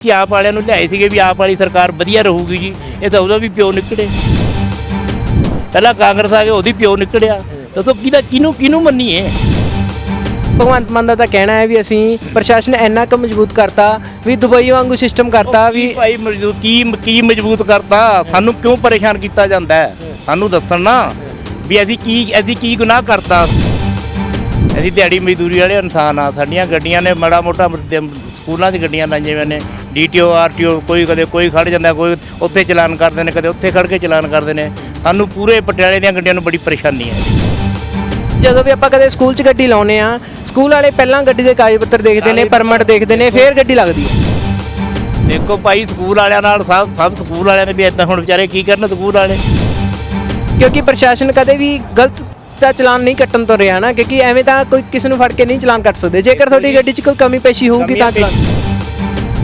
ਅਸੀਂ ਆਪ ਵਾਲਿਆਂ ਨੂੰ ਲਿਆਏ ਸੀਗੇ ਵੀ ਆਪ ਵਾਲੀ ਸਰਕਾਰ ਵਧੀਆ ਰਹੂਗੀ ਜੀ। ਇਹ ਤਾਂ ਉਹਦਾ ਵੀ ਪਿਓ ਨਿਕਲੇ। ਪਹਿਲਾਂ ਕਾਂਗਰਸ ਆ ਕੇ ਉਹਦੀ ਪਿਓ ਨਿਕਲਿਆ। ਦੱਸੋ ਕਿਹਦਾ ਕਿਹਨੂੰ ਕਿਹਨੂੰ ਮੰਨੀਏ? ਭਗਵੰਤ ਮਾਨ ਦਾ ਤਾਂ ਕਹਿਣਾ ਹੈ ਵੀ ਅਸੀਂ ਪ੍ਰਸ਼ਾਸਨ ਇੰਨਾ ਕੁ ਮਜ਼ਬੂਤ ਕਰਤਾ ਵੀ ਦੁਬਈ ਵਾਂਗੂ ਸਿਸਟਮ ਕਰਤਾ ਵੀ ਭਾਈ ਮਜ਼ਦੂਰ ਕੀ ਕੀ ਮਜ਼ਬੂਤ ਕਰਤਾ? ਸਾਨੂੰ ਕਿਉਂ ਪਰੇਸ਼ਾਨ ਕੀਤਾ ਜਾਂਦਾ ਹੈ? ਸਾਨੂੰ ਦੱਸਣ ਨਾ ਵੀ ਅਸੀਂ ਕੀ ਅਸੀਂ ਕੀ ਗੁਨਾਹ ਕਰਤਾ? ਅਸੀਂ ਦਿਹਾੜੀ ਮਜ਼ਦੂਰੀ ਵਾਲੇ ਇਨਸਾਨ ਆ। ਸਾਡੀਆਂ ਗੱਡੀਆਂ ਨੇ ਮਾੜਾ ਮੋਟਾ ਸਕੂਲਾਂ 'ਚ ਗੱਡੀਆਂ ਲਾਈਆਂ ਹੋਈਆਂ ਨੇ। ਡੀਟੀਓ ਆਰਟੀਓ ਕੋਈ ਕਦੇ ਕੋਈ ਖੜ ਜਾਂਦਾ ਕੋਈ ਉੱਥੇ ਚਲਾਨ ਕਰਦੇ ਨੇ ਕਦੇ ਉੱਥੇ ਖੜ ਕੇ ਚਲਾਨ ਕਰਦੇ ਨੇ। ਸਾਨੂੰ ਪੂਰੇ ਪਟਿਆਲੇ ਦੀਆਂ ਗੱਡੀਆਂ ਨੂੰ ਬੜੀ ਪਰੇਸ਼ਾਨੀ ਹੈ। ਜਦੋਂ ਵੀ ਆਪਾਂ ਕਦੇ ਸਕੂਲ 'ਚ ਗੱਡੀ ਲਾਉਨੇ ਆ ਸਕੂਲ ਵਾਲੇ ਪਹਿਲਾਂ ਗੱਡੀ ਦੇ ਕਾਗਜ਼ ਪੱਤਰ ਦੇਖਦੇ ਨੇ ਪਰਮਿਟ ਦੇਖਦੇ ਨੇ ਫਿਰ ਗੱਡੀ ਲੱਗਦੀ ਹੈ। ਦੇਖੋ ਭਾਈ ਸਕੂਲ ਵਾਲਿਆਂ ਨਾਲ ਸਭ ਸਭ ਸਕੂਲ ਵਾਲਿਆਂ ਨੇ ਵੀ ਇਦਾਂ ਹੁਣ ਵਿਚਾਰੇ ਕੀ ਕਰਨ ਸਕੂਲ ਵਾਲੇ? ਕਿਉਂਕਿ ਪ੍ਰਸ਼ਾਸਨ ਕਦੇ ਵੀ ਗਲਤ ਦਾ ਚਲਾਨ ਨਹੀਂ ਕੱਟਣ ਤੋਂ ਰਿਹਾ ਨਾ ਕਿਉਂਕਿ ਐਵੇਂ ਤਾਂ ਕੋਈ ਕਿਸੇ ਨੂੰ ਫੜ ਕੇ ਨਹੀਂ ਚਲਾਨ ਕੱਟ ਸਕਦੇ। ਜੇਕਰ ਤੁਹਾਡੀ ਗੱਡੀ 'ਚ ਕੋਈ ਕਮੀ ਪੇਸ਼ੀ ਹੋਊਗੀ ਤਾਂ ਚਲਾਨ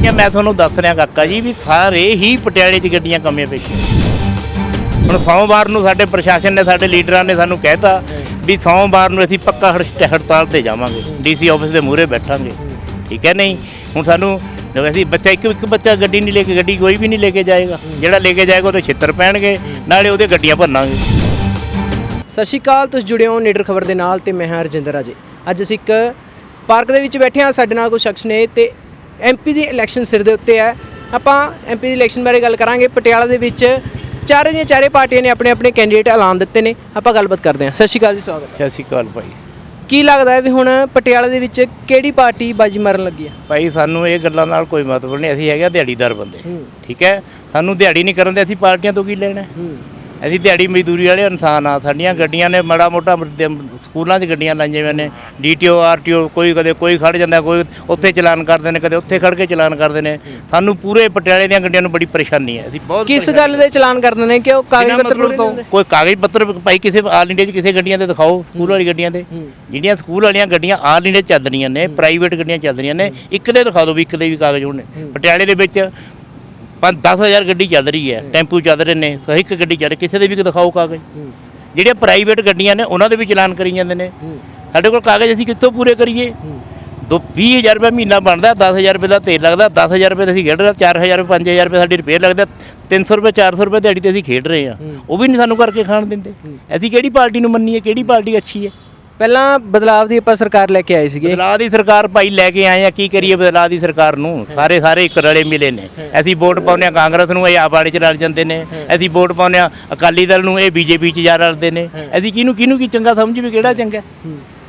ਕਿ ਮੈਂ ਤੁਹਾਨੂੰ ਦੱਸ ਰਿਹਾ ਕਾਕਾ ਜੀ ਵੀ ਸਾਰੇ ਹੀ ਪਟਿਆਲੇ 'ਚ ਗੱਡੀਆਂ ਕਮੀਆਂ ਪੇਸ਼ੀਆਂ ਹੁਣ ਸੋਮਵਾਰ ਨੂੰ ਸਾਡੇ ਪ੍ਰਸ਼ਾਸਨ ਨੇ, ਸਾਡੇ ਲੀਡਰਾਂ ਨੇ ਸਾਨੂੰ ਕਹਿਤਾ ਵੀ ਸੋਮਵਾਰ ਨੂੰ ਅਸੀਂ ਪੱਕਾ ਹੜਤਾਲ ਤੇ ਜਾਵਾਂਗੇ। ਡੀਸੀ ਆਫਿਸ ਦੇ ਮੂਹਰੇ ਬੈਠਾਂਗੇ। ਠੀਕ ਹੈ ਨਹੀਂ? ਹੁਣ ਸਾਨੂੰ ਅਸੀਂ ਬੱਚਾ, ਇੱਕ ਇੱਕ ਬੱਚਾ ਗੱਡੀ ਨਹੀਂ ਲੈ ਕੇ, ਗੱਡੀ ਕੋਈ ਵੀ ਨਹੀਂ ਲੈ ਕੇ ਜਾਏਗਾ। ਜਿਹੜਾ ਲੈ ਕੇ ਜਾਏਗਾ ਉਹਦੇ ਛਿੱਤਰ ਪੈਣਗੇ, ਨਾਲੇ ਉਹਦੇ ਗੱਡੀਆਂ ਭੰਨਾਂਗੇ। ਸਤਿ ਸ਼੍ਰੀ ਅਕਾਲ, ਤੁਸੀਂ ਜੁੜੇ ਹੋ ਨੀਡਰ ਖਬਰ ਦੇ ਨਾਲ ਤੇ ਮੈਂ ਹਾਂ ਰਜਿੰਦਰ ਰਾਜੇ। ਅੱਜ ਅਸੀਂ ਇੱਕ ਪਾਰਕ ਦੇ ਵਿੱਚ ਬੈਠੇ ਹਾਂ, ਸਾਡੇ ਨਾਲ ਕੁਝ ਸ਼ਖਸ ਨੇ ਤੇ ਐਮਪੀ ਦੀ ਇਲੈਕਸ਼ਨ ਸਿਰ ਦੇ ਉੱਤੇ ਹੈ। ਆਪਾਂ ਐਮਪੀ ਦੀ ਇਲੈਕਸ਼ਨ ਬਾਰੇ ਗੱਲ ਕਰਾਂਗੇ। ਪਟਿਆਲਾ ਦੇ ਵਿੱਚ ਚਾਰੇ ਦੀਆਂ ਚਾਰੇ ਪਾਰਟੀਆਂ ਨੇ ਆਪਣੇ ਆਪਣੇ ਕੈਂਡੀਡੇਟ ਐਲਾਨ ਦਿੱਤੇ ਨੇ। ਆਪਾਂ ਗੱਲਬਾਤ ਕਰਦੇ ਹਾਂ। ਸਤਿ ਸ਼੍ਰੀ ਅਕਾਲ ਜੀ ਸਵਾਗਤ ਸਤਿ ਸ਼੍ਰੀ ਅਕਾਲ ਭਾਈ। ਕੀ ਲੱਗਦਾ ਹੈ ਵੀ ਹੁਣ ਪਟਿਆਲਾ ਦੇ ਵਿੱਚ ਕਿਹੜੀ ਪਾਰਟੀ ਬਾਜੀ ਮਾਰਨ ਲੱਗੀ ਹੈ? ਭਾਈ ਸਾਨੂੰ ਇਹ ਗੱਲਾਂ ਨਾਲ ਕੋਈ ਮਤਲਬ ਨਹੀਂ। ਅਸੀਂ ਹੈਗੇ ਦਿਹਾੜੀਦਾਰ ਬੰਦੇ। ਠੀਕ ਹੈ? ਸਾਨੂੰ ਦਿਹਾੜੀ ਨਹੀਂ ਕਰਨ ਦੇ ਅਸੀਂ ਪਾਰਟੀਆਂ ਤੋਂ ਕੀ ਲੈਣਾ ਹੈ? ਅਸੀਂ ਦਿਹਾੜੀ ਮਜ਼ਦੂਰੀ ਵਾਲੇ ਇਨਸਾਨ ਆ ਸਾਡੀਆਂ ਗੱਡੀਆਂ ਨੇ ਮਾੜਾ ਮੋਟਾ ਸਕੂਲਾਂ 'ਚ ਗੱਡੀਆਂ ਲਾਈਆਂ ਹੋਈਆਂ ਨੇ ਡੀਟੀਓ ਆਰਟੀਓ ਕੋਈ ਕਦੇ ਕੋਈ ਖੜ ਜਾਂਦਾ ਕੋਈ ਉੱਥੇ ਚਲਾਨ ਕਰਦੇ ਨੇ ਕਦੇ ਉੱਥੇ ਖੜ ਕੇ ਚਲਾਨ ਕਰਦੇ ਨੇ। ਸਾਨੂੰ ਪੂਰੇ ਪਟਿਆਲੇ ਦੀਆਂ ਗੱਡੀਆਂ ਨੂੰ ਬੜੀ ਪਰੇਸ਼ਾਨੀ ਹੈ ਅਸੀਂ ਬਹੁਤ ਕਿਸ ਗੱਲ ਦੇ ਚਲਾਨ ਕਰਦੇ ਨੇ ਕਿ ਉਹ ਕਾਗਜ਼ ਪੱਤਰ ਤੋਂ ਕੋਈ ਕਾਗਜ਼ ਪੱਤਰ ਭਾਈ ਕਿਸੇ ਆਲ ਇੰਡੀਆ 'ਚ ਕਿਸੇ ਗੱਡੀਆਂ ਤੇ ਦਿਖਾਓ ਸਕੂਲ ਵਾਲੀ ਗੱਡੀਆਂ ਤੇ। ਜਿਹੜੀਆਂ ਸਕੂਲ ਵਾਲੀਆਂ ਗੱਡੀਆਂ ਆਲ ਇੰਡੀਆ 'ਚ ਚੱਲ ਰਹੀਆਂ ਨੇ ਪ੍ਰਾਈਵੇਟ ਗੱਡੀਆਂ ਚੱਲ ਰਹੀਆਂ ਨੇ ਇੱਕ ਦੇ ਦਿਖਾ ਦਿਓ ਵੀ ਇੱਕ ਦੇ ਵੀ ਕਾਗਜ਼ ਹੋਣੇ। ਪਟਿਆਲੇ ਦੇ ਵਿੱਚ ਪੰਜ 10000 ਗੱਡੀ ਚੱਲ ਰਹੀ ਹੈ ਟੈਂਪੂ ਚੱਲ ਰਹੇ ਨੇ ਸਹੀ ਇੱਕ ਗੱਡੀ ਚੱਲ ਰਹੀ ਕਿਸੇ ਦੇ ਵੀ ਦਿਖਾਓ ਕਾਗਜ਼। ਜਿਹੜੀਆਂ ਪ੍ਰਾਈਵੇਟ ਗੱਡੀਆਂ ਨੇ ਉਹਨਾਂ ਦੇ ਵੀ ਚਲਾਨ ਕਰੀ ਜਾਂਦੇ ਨੇ। ਸਾਡੇ ਕੋਲ ਕਾਗਜ਼ ਅਸੀਂ ਕਿੱਥੋਂ ਪੂਰੇ ਕਰੀਏ? ਦੋ 20000 ਰੁਪਏ ਮਹੀਨਾ ਬਣਦਾ 10000 ਰੁਪਏ ਦਾ ਤੇਲ ਲੱਗਦਾ 10000 ਰੁਪਏ ਤੇ ਅਸੀਂ ਖੇਡ ਰਹੇ ਹਾਂ 4000 ਰੁਪਏ 5000 ਰੁਪਏ ਸਾਡੀ ਰਿਪੇਅਰ ਲੱਗਦਾ 300 ਰੁਪਏ 400 ਰੁਪਏ ਦਿਹਾੜੀ ਤੇ ਅਸੀਂ ਖੇਡ ਰਹੇ ਹਾਂ। ਉਹ ਵੀ ਨਹੀਂ ਸਾਨੂੰ ਕਰਕੇ ਖਾਣ ਦਿੰਦੇ। ਅਸੀਂ ਕਿਹੜੀ ਪਾਰਟੀ ਨੂੰ ਮੰਨੀਏ ਕਿਹੜੀ ਪਾਰਟੀ ਅੱਛੀ ਹੈ? ਪਹਿਲਾਂ ਬਦਲਾਵ ਦੀ ਆਪਾਂ ਸਰਕਾਰ ਲੈ ਕੇ ਆਏ ਸੀਗੇ। ਬਦਲਾਅ ਦੀ ਸਰਕਾਰ ਭਾਈ ਲੈ ਕੇ ਆਏ ਆ, ਕੀ ਕਰੀਏ ਬਦਲਾਅ ਦੀ ਸਰਕਾਰ ਨੂੰ? ਸਾਰੇ ਸਾਰੇ ਇੱਕ ਰਲੇ ਮਿਲੇ ਨੇ। ਅਸੀਂ ਵੋਟ ਪਾਉਂਦੇ ਆ ਕਾਂਗਰਸ ਨੂੰ ਇਹ ਆਪ ਵਾਲੇ ਚ ਰਲ ਜਾਂਦੇ ਨੇ। ਅਸੀਂ ਵੋਟ ਪਾਉਂਦੇ ਆ ਅਕਾਲੀ ਦਲ ਨੂੰ ਇਹ ਬੀਜੇਪੀ ਚ ਜਾ ਰਲਦੇ ਨੇ। ਅਸੀਂ ਕਿਹਨੂੰ ਕਿਹਨੂੰ ਕੀ ਚੰਗਾ ਸਮਝ ਵੀ ਕਿਹੜਾ ਚੰਗਾ?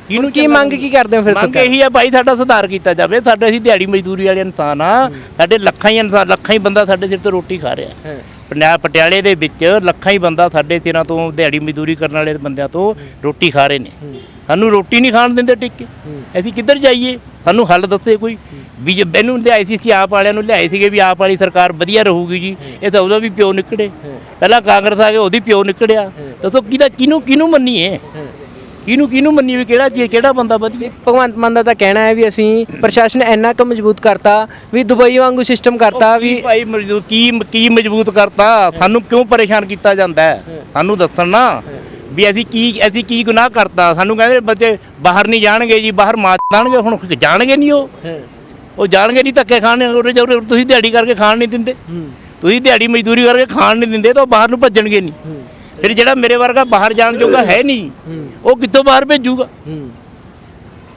ਕਿਹਨੂੰ ਕੀ ਮੰਗ ਕੀ ਕਰਦੇ ਹੋ ਫਿਰ ਮੰਗ ਸਰਕਾਰ? ਇਹੀ ਆ ਭਾਈ ਸਾਡਾ ਸੁਧਾਰ ਕੀਤਾ ਜਾਵੇ। ਸਾਡੇ ਅਸੀਂ ਦਿਹਾੜੀ ਮਜ਼ਦੂਰੀ ਵਾਲੇ ਇਨਸਾਨ ਆ। ਸਾਡੇ ਲੱਖਾਂ ਹੀ ਇਨਸਾਨ ਲੱਖਾਂ ਹੀ ਬੰਦਾ ਸਾਡੇ ਸਿਰ ਤੇ ਰੋਟੀ ਖਾ ਰਿਹਾ। ਪੰਜਾਬ ਪਟਿਆਲੇ ਦੇ ਵਿੱਚ ਲੱਖਾਂ ਹੀ ਬੰਦਾ ਸਾਡੇ ਸਿਰਾਂ ਤੋਂ ਦਿਹਾੜੀ ਮਜ਼ਦੂਰੀ ਕਰਨ ਵਾਲੇ ਬੰਦਿਆਂ ਤੋਂ ਰੋਟੀ ਖਾ ਰਹੇ ਨੇ। ਸਾਨੂੰ ਰੋਟੀ ਨਹੀਂ ਖਾਣ ਦਿੰਦੇ ਟਿੱਕੇ। ਅਸੀਂ ਕਿੱਧਰ ਜਾਈਏ? ਸਾਨੂੰ ਹੱਲ ਦੱਸੇ ਕੋਈ। ਵੀ ਜੇ ਮੈਨੂੰ ਲਿਆਏ ਸੀ ਅਸੀਂ ਆਪ ਵਾਲਿਆਂ ਨੂੰ ਲਿਆਏ ਸੀਗੇ ਵੀ ਆਪ ਵਾਲੀ ਸਰਕਾਰ ਵਧੀਆ ਰਹੂਗੀ ਜੀ। ਇਹ ਤਾਂ ਉਹਦਾ ਵੀ ਪਿਓ ਨਿਕਲੇ ਪਹਿਲਾਂ ਕਾਂਗਰਸ ਆ ਕੇ ਉਹਦੀ ਪਿਓ ਨਿਕਲਿਆ ਦੱਸੋ ਕਿਹਦਾ ਕਿਹਨੂੰ ਕਿਹਨੂੰ ਮੰਨੀਏ? ਕਿਹਨੂੰ ਕਿਹਨੂੰ ਮੰਨੀਏ ਵੀ ਕਿਹੜਾ ਚੀਜ਼ ਕਿਹੜਾ ਬੰਦਾ ਵਧੀਆ? ਭਗਵੰਤ ਮਾਨ ਦਾ ਤਾਂ ਕਹਿਣਾ ਹੈ ਵੀ ਅਸੀਂ ਪ੍ਰਸ਼ਾਸਨ ਇੰਨਾ ਕੁ ਮਜ਼ਬੂਤ ਕਰਤਾ ਵੀ ਦੁਬਈ ਵਾਂਗੂ ਸਿਸਟਮ ਕਰਤਾ ਵੀ ਭਾਈ ਮਜ਼ਦੂਰ ਕੀ ਕੀ ਮਜ਼ਬੂਤ ਕਰਤਾ? ਸਾਨੂੰ ਕਿਉਂ ਪਰੇਸ਼ਾਨ ਕੀਤਾ ਜਾਂਦਾ ਹੈ? ਸਾਨੂੰ ਦੱਸਣ ਨਾ ਵੀ ਅਸੀਂ ਕੀ ਅਸੀਂ ਕੀ ਗੁਨਾਹ ਕਰਤਾ? ਸਾਨੂੰ ਕਹਿੰਦੇ ਬੱਚੇ ਬਾਹਰ ਨਹੀਂ ਜਾਣਗੇ ਜੀ ਬਾਹਰ ਮਾਰ ਜਾਣਗੇ ਹੁਣ ਜਾਣਗੇ ਨਹੀਂ ਉਹ। ਉਹ ਜਾਣਗੇ ਨਹੀਂ ਧੱਕੇ ਖਾਣੇ ਉਰੇ ਜਾ ਤੁਸੀਂ ਦਿਹਾੜੀ ਕਰਕੇ ਖਾਣ ਨਹੀਂ ਦਿੰਦੇ। ਤੁਸੀਂ ਦਿਹਾੜੀ ਮਜ਼ਦੂਰੀ ਕਰਕੇ ਖਾਣ ਨਹੀਂ ਦਿੰਦੇ ਤਾਂ ਬਾਹਰ ਨੂੰ ਭੱਜਣਗੇ ਨਹੀਂ। ਫਿਰ ਜਿਹੜਾ ਮੇਰੇ ਵਰਗਾ ਬਾਹਰ ਜਾਣ ਜੋਗਾ ਹੈ ਨਹੀਂ ਉਹ ਕਿੱਥੋਂ ਬਾਹਰ ਭੇਜੂਗਾ?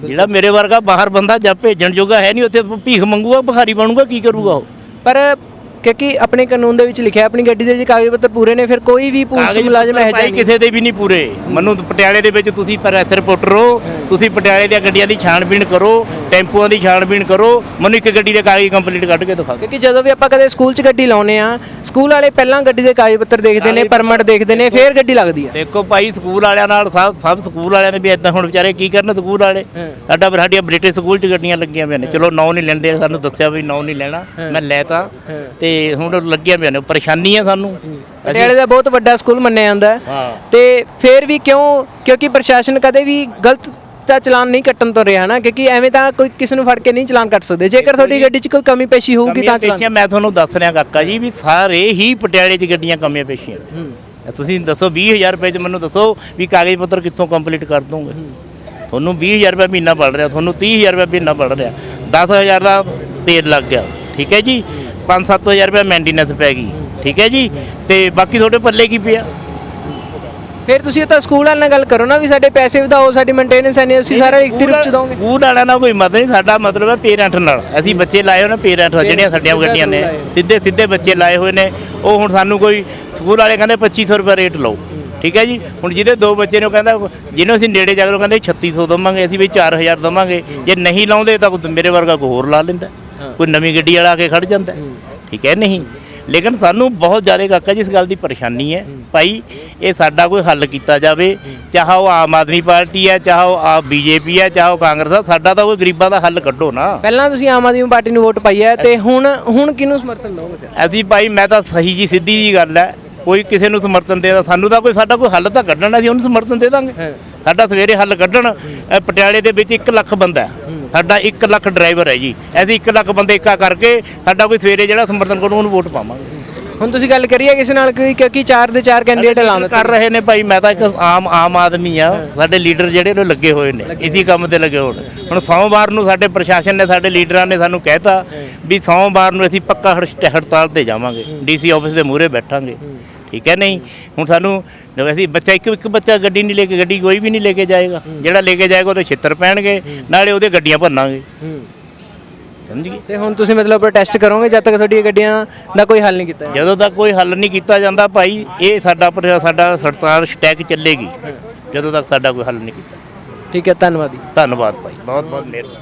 ਜਿਹੜਾ ਮੇਰੇ ਵਰਗਾ ਬਾਹਰ ਬੰਦਾ ਜਾਂ ਭੇਜਣ ਜੋਗਾ ਹੈ ਨਹੀਂ ਉੱਥੇ ਭੀਖ ਮੰਗੂਗਾ ਭਿਖਾਰੀ ਬਣੂਗਾ ਕੀ ਕਰੂਗਾ ਉਹ? ਪਰ ਕਿਉਂਕਿ ਆਪਣੇ ਕਾਨੂੰਨ ਦੇ ਵਿੱਚ ਲਿਖਿਆ ਆਪਣੀ ਗੱਡੀ ਦੇ ਜੇ ਕਾਗਜ਼ ਪੱਤਰ ਪੂਰੇ ਨੇ ਫਿਰ ਕੋਈ ਵੀ ਪੁਲਿਸ ਮੁਲਾਜ਼ਮ ਹੈ ਭਾਈ ਕਿਸੇ ਦੇ ਵੀ ਨਹੀਂ ਪੂਰੇ। ਮੈਨੂੰ ਪਟਿਆਲੇ ਦੇ ਵਿੱਚ ਤੁਸੀਂ ਪ੍ਰੈਸ ਰਿਪੋਰਟਰ ਹੋ ਤੁਸੀਂ ਪਟਿਆਲੇ ਦੀਆਂ ਗੱਡੀਆਂ ਦੀ ਛਾਣਬੀਣ ਕਰੋ ਟੈਂਪੂਆਂ ਦੀ ਛਾਣਬੀਣ ਕਰੋ ਮੈਨੂੰ ਇੱਕ ਗੱਡੀ ਦੇ ਕਾਗਜ਼ ਕੰਪਲੀਟ ਕੱਢ ਕੇ ਦਿਖਾ ਦਿਓ। ਕਿਉਂਕਿ ਜਦੋਂ ਵੀ ਆਪਾਂ ਕਦੇ ਸਕੂਲ 'ਚ ਗੱਡੀ ਲਾਉਨੇ ਆ ਸਕੂਲ ਵਾਲੇ ਪਹਿਲਾਂ ਗੱਡੀ ਦੇ ਕਾਗਜ਼ ਪੱਤਰ ਦੇਖਦੇ ਨੇ ਪਰਮਿਟ ਦੇਖਦੇ ਨੇ ਫਿਰ ਗੱਡੀ ਲੱਗਦੀ ਹੈ। ਦੇਖੋ ਭਾਈ ਸਕੂਲ ਵਾਲਿਆਂ ਨਾਲ ਸਭ ਸਭ ਸਕੂਲ ਵਾਲਿਆਂ ਨੇ ਵੀ ਇਦਾਂ ਹੁਣ ਵਿਚਾਰੇ ਕੀ ਕਰਨ ਸਕੂਲ ਵਾਲੇ? ਸਾਡਾ ਸਾਡੀਆਂ ਬ੍ਰਿਟਿਸ਼ ਸਕੂਲ 'ਚ ਗੱਡੀਆਂ ਲੱਗੀਆਂ ਹੋਈਆਂ ਨੇ। ਚਲੋ ਨਾਂ ਨਹੀਂ ਲੈਂਦੇ ਸਾਨੂੰ ਦੱਸਿਆ ਵੀ ਨਾਂ ਨਹੀਂ ਲੈਣਾ। ਮੈਂ ਲੈਤਾ। ਤੇ ਹੁਣ ਲੱਗੀਆਂ ਹੋਈਆਂ ਨੇ ਪਰੇਸ਼ਾਨੀ ਹੈ। ਸਾਨੂੰ ਪਟਿਆਲੇ ਦਾ ਬਹੁਤ ਵੱਡਾ ਸਕੂਲ ਮੰਨਿਆ ਜਾਂਦਾ। ਤੇ ਫਿਰ ਵੀ ਕਿਉਂ? ਕਿਉਂਕਿ ਪ੍ਰਸ਼ਾਸਨ ਕਦੇ ਵੀ ਗਲਤ ਦਾ ਚਲਾਨ ਨਹੀਂ ਕੱਟਣ ਤੋਂ ਰਿਹਾ ਨਾ ਕਿਉਂਕਿ ਐਵੇਂ ਤਾਂ ਕੋਈ ਕਿਸੇ ਨੂੰ ਫੜ ਕੇ ਨਹੀਂ ਚਲਾਨ ਕੱਟ ਸਕਦੇ। ਜੇਕਰ ਤੁਹਾਡੀ ਗੱਡੀ 'ਚ ਕੋਈ ਕਮੀ ਪੇਸ਼ੀ ਹੋਊਗੀ ਤਾਂ ਚਲਾਨ ਪੇਸ਼ੀਆਂ ਮੈਂ ਤੁਹਾਨੂੰ ਦੱਸ ਰਿਹਾ ਕਾਕਾ ਜੀ ਵੀ ਸਾਰੇ ਹੀ ਪਟਿਆਲੇ 'ਚ ਗੱਡੀਆਂ ਕਮੀਆਂ ਪੇਸ਼ੀਆਂ ਨੇ। ਤੁਸੀਂ ਦੱਸੋ 20000 ਰੁਪਏ 'ਚ ਮੈਨੂੰ ਦੱਸੋ ਵੀ ਕਾਗਜ਼ ਪੱਤਰ ਕਿੱਥੋਂ ਕੰਪਲੀਟ ਕਰ ਦੋਗੇ ਤੁਹਾਨੂੰ 20000 ਰੁਪਏ ਮਹੀਨਾ ਪੜ ਰਿਹਾ ਤੁਹਾਨੂੰ 30000 ਰੁਪਏ ਮਹੀਨਾ ਪੜ ਰਿਹਾ। 10000 ਦਾ ਤੇਲ ਲੱਗ ਗਿਆ ਠੀਕ ਹੈ ਜੀ? 5-7000 ਰੁਪਏ ਮੇਨਟੇਨੈਂਸ ਪੈ ਗਈ ਠੀਕ ਹੈ ਜੀ? ਤੇ ਬਾਕੀ ਤੁਹਾਡੇ ਪੱਲੇ ਕੀ ਪਿਆ? ਫਿਰ ਤੁਸੀਂ ਤਾਂ ਸਕੂਲ ਵਾਲਿਆਂ ਨਾਲ ਗੱਲ ਕਰੋ ਨਾ ਵੀ ਸਾਡੇ ਪੈਸੇ ਵਧਾਓ ਸਾਡੀ ਮੇਨਟੇਨੈਂਸ ਐ ਨਹੀਂ ਅਸੀਂ ਸਾਰਾ ਇੱਕ ਰੂਪ ਚ ਦੋਗੇ ਸਕੂਲ ਵਾਲਿਆਂ ਨਾਲ ਕੋਈ ਮਤਲਬ ਨਹੀਂ ਸਾਡਾ ਮਤਲਬ ਹੈ ਪੇਰੈਂਟ ਨਾਲ। ਅਸੀਂ ਬੱਚੇ ਲਾਏ ਹੋਏ ਨੇ ਪੇਰੈਂਟ ਜਿਹੜੀਆਂ ਸਾਡੀਆਂ ਗੱਡੀਆਂ ਨੇ। ਸਿੱਧੇ ਸਿੱਧੇ ਬੱਚੇ ਲਾਏ ਹੋਏ ਨੇ। ਉਹ ਹੁਣ ਸਾਨੂੰ ਕੋਈ ਸਕੂਲ ਵਾਲੇ ਕਹਿੰਦੇ 2500 ਰੁਪਏ ਰੇਟ ਲਓ। ਠੀਕ ਹੈ ਜੀ? ਹੁਣ ਜਿਹਦੇ ਦੋ ਬੱਚੇ ਨੇ ਉਹ ਕਹਿੰਦਾ ਜਿਹਨੂੰ ਅਸੀਂ ਨੇੜੇ ਜਾ ਕੇ ਉਹ ਕਹਿੰਦੇ 3600 ਦਵਾਂਗੇ ਅਸੀਂ ਵੀ 4000 ਦਵਾਂਗੇ। ਜੇ ਨਹੀਂ ਲਾਉਂਦੇ ਤਾਂ ਮੇਰੇ ਵਰਗਾ ਕੋਈ ਹੋਰ ਲਾ ਲੈਂਦਾ। ਕੋਈ ਨਵੀਂ ਗੱਡੀ ਵਾਲਾ ਆ ਕੇ ਖੜ ਜਾਂਦਾ। ਠੀਕ ਹੈ ਨਹੀਂ? ਲੇਕਿਨ ਸਾਨੂੰ ਬਹੁਤ ਜ਼ਿਆਦਾ ਕਾਕਾ ਜੀ ਇਸ ਗੱਲ ਦੀ ਪਰੇਸ਼ਾਨੀ ਹੈ। ਭਾਈ ਇਹ ਸਾਡਾ ਕੋਈ ਹੱਲ ਕੀਤਾ ਜਾਵੇ। ਚਾਹੇ ਉਹ ਆਮ ਆਦਮੀ ਪਾਰਟੀ ਹੈ ਚਾਹੇ ਉਹ ਆ ਬੀਜੇਪੀ ਹੈ ਚਾਹੇ ਉਹ ਕਾਂਗਰਸ ਹੈ ਸਾਡਾ ਤਾਂ ਕੋਈ ਗਰੀਬਾਂ ਦਾ ਹੱਲ ਕੱਢੋ ਨਾ। ਪਹਿਲਾਂ ਤੁਸੀਂ ਆਮ ਆਦਮੀ ਪਾਰਟੀ ਨੂੰ ਵੋਟ ਪਾਈ ਹੈ ਤੇ ਹੁਣ ਹੁਣ ਕਿਹਨੂੰ ਸਮਰਥਨ ਦਓਗੇ ਅਸੀਂ ਭਾਈ ਮੈਂ ਤਾਂ ਸਹੀ ਜੀ ਸਿੱਧੀ ਜੀ ਗੱਲ ਹੈ। ਕੋਈ ਕਿਸੇ ਨੂੰ ਸਮਰਥਨ ਦੇਦਾ ਸਾਨੂੰ ਤਾਂ ਕੋਈ ਸਾਡਾ ਕੋਈ ਹੱਲ ਤਾਂ ਕੱਢਣਾ ਅਸੀਂ ਉਹਨੂੰ ਸਮਰਥਨ ਦੇ ਦਾਂਗੇ। ਸਾਡਾ ਸਵੇਰੇ ਹੱਲ ਕੱਢਣ ਪਟਿਆਲੇ ਦੇ ਵਿੱਚ 1 ਲੱਖ ਬੰਦਾ ਹੈ। ਸਾਡਾ 1 ਲੱਖ ਡਰਾਈਵਰ ਹੈ ਜੀ। ਅਸੀਂ 1 ਲੱਖ ਬੰਦੇ ਇੱਕਾ ਕਰਕੇ ਸਾਡਾ ਕੋਈ ਸਵੇਰੇ ਜਿਹੜਾ ਸਮਰਥਨ ਕਰੂ ਉਹਨੂੰ ਵੋਟ ਪਾਵਾਂਗੇ। ਹੁਣ ਤੁਸੀਂ ਗੱਲ ਕਰੀਏ ਕਿਸੇ ਨਾਲ ਕਿ ਕਿਉਂਕਿ ਚਾਰ ਦੇ ਚਾਰ ਕੈਂਡੀਡੇਟ ਐਲਾਨ ਕਰ ਰਹੇ ਨੇ ਭਾਈ ਮੈਂ ਤਾਂ ਇੱਕ ਆਮ ਆਮ ਆਦਮੀ ਆ। ਸਾਡੇ ਲੀਡਰ ਜਿਹੜੇ ਨੇ ਲੱਗੇ ਹੋਏ ਨੇ ਇਸੇ ਕੰਮ ਤੇ ਲੱਗੇ ਹੋਣ ਹੁਣ ਸੋਮਵਾਰ ਨੂੰ ਸਾਡੇ ਪ੍ਰਸ਼ਾਸਨ ਨੇ ਸਾਡੇ ਲੀਡਰਾਂ ਨੇ ਸਾਨੂੰ ਕਹਿਤਾ ਵੀ ਸੋਮਵਾਰ ਨੂੰ ਅਸੀਂ ਪੱਕਾ ਹੜ- ਹੜਤਾਲ ਤੇ ਜਾਵਾਂਗੇ। ਡੀਸੀ ਆਫਿਸ ਦੇ ਮੂਹਰੇ ਬੈਠਾਂਗੇ। ਠੀਕ ਹੈ ਨਹੀਂ? ਹੁਣ ਸਾਨੂੰ ਅਸੀਂ ਬੱਚਾ ਇੱਕ ਇੱਕ ਬੱਚਾ ਗੱਡੀ ਨਹੀਂ ਲੈ ਕੇ ਗੱਡੀ ਕੋਈ ਵੀ ਨਹੀਂ ਲੈ ਕੇ ਜਾਏਗਾ। ਜਿਹੜਾ ਲੈ ਕੇ ਜਾਏਗਾ ਉਹਦੇ ਛਿੱਤਰ ਪੈਣਗੇ ਨਾਲੇ ਉਹਦੇ ਗੱਡੀਆਂ ਭੰਨਾਂਗੇ ਸਮਝ ਗਏ? ਤੇ ਹੁਣ ਤੁਸੀਂ ਮਤਲਬ ਪ੍ਰੋਟੈਸਟ ਕਰੋਗੇ ਜਦ ਤੱਕ ਤੁਹਾਡੀ ਗੱਡੀਆਂ ਦਾ ਕੋਈ ਹੱਲ ਨਹੀਂ ਕੀਤਾ ਜਾਂਦਾ। ਤੱਕ ਕੋਈ ਹੱਲ ਨਹੀਂ ਕੀਤਾ ਜਾਂਦਾ ਭਾਈ ਇਹ ਸਾਡਾ ਸਾਡਾ ਹੜਤਾਲ ਸਟੈਕ ਚੱਲੇਗੀ। ਜਦੋਂ ਤੱਕ ਸਾਡਾ ਕੋਈ ਹੱਲ ਨਹੀਂ ਕੀਤਾ। ਠੀਕ ਹੈ ਧੰਨਵਾਦ ਜੀ। ਧੰਨਵਾਦ ਭਾਈ ਬਹੁਤ ਬਹੁਤ ਮਿਹਰਬਾਨੀ।